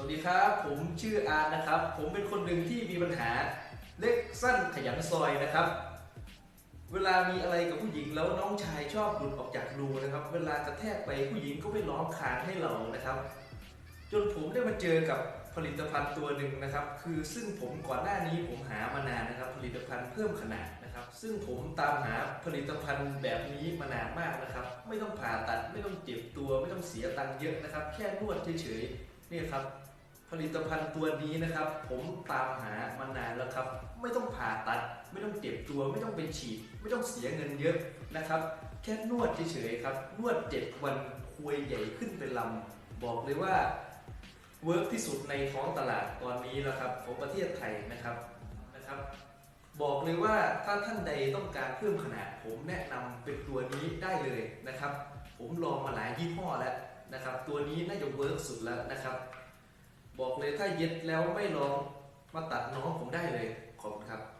วัสดีครับ ผมชื่ออาร์ตนะครับ ผมเป็นคนหนึ่งที่มีปัญหาเล็กสั้นขยันซอยนะครับ เวลามีอะไรกับผู้หญิงแล้วน้องชายชอบหลุดออกจากรูนะครับ เวลากระแทกไปผู้หญิงก็ไม่ร้องคางให้เรานะครับ จนผมได้มาเจอกับผลิตภัณฑ์ตัวหนึ่งนะครับ คือซึ่งผมก่อนหน้านี้ผมหามานานนะครับ ผลิตภัณฑ์เพิ่มขนาดนะครับ ซึ่งผมตามหาผลิตภัณฑ์แบบนี้มานานมากนะครับ ไม่ต้องผ่าตัดไม่ต้องเจ็บตัว ไม่ต้องเสียตังค์เยอะนะครับ แค่นวดเฉยๆนี่ครับ ผลิตภัณฑ์ตัวนี้นะครับ ผมตามหามานานแล้วครับ ไม่ต้องผ่าตัด ไม่ต้องเจ็บตัว ไม่ต้องไปฉีด ไม่ต้องเสียเงินเยอะนะครับ แค่นวดเฉยๆครับ นวดเจ็ดวันควยใหญ่ขึ้นเป็นลำ บอกเลยว่าเวิร์กที่สุดในท้องตลาดตอนนี้แล้วครับของประเทศไทยนะครับนะครับ บอกเลยว่าถ้าท่านใดต้องการเพิ่มขนาด ผมแนะนำเป็นตัวนี้ได้เลยนะครับ ผมลองมาหลายยี่ห้อแล้วนะครับ ตัวนี้น่าจะเวิร์กสุดแล้วนะครับ บอกเลยถ้าเย็ดแล้วไม่ลองมาตัดน้องผมได้เลยขอบคุณครับ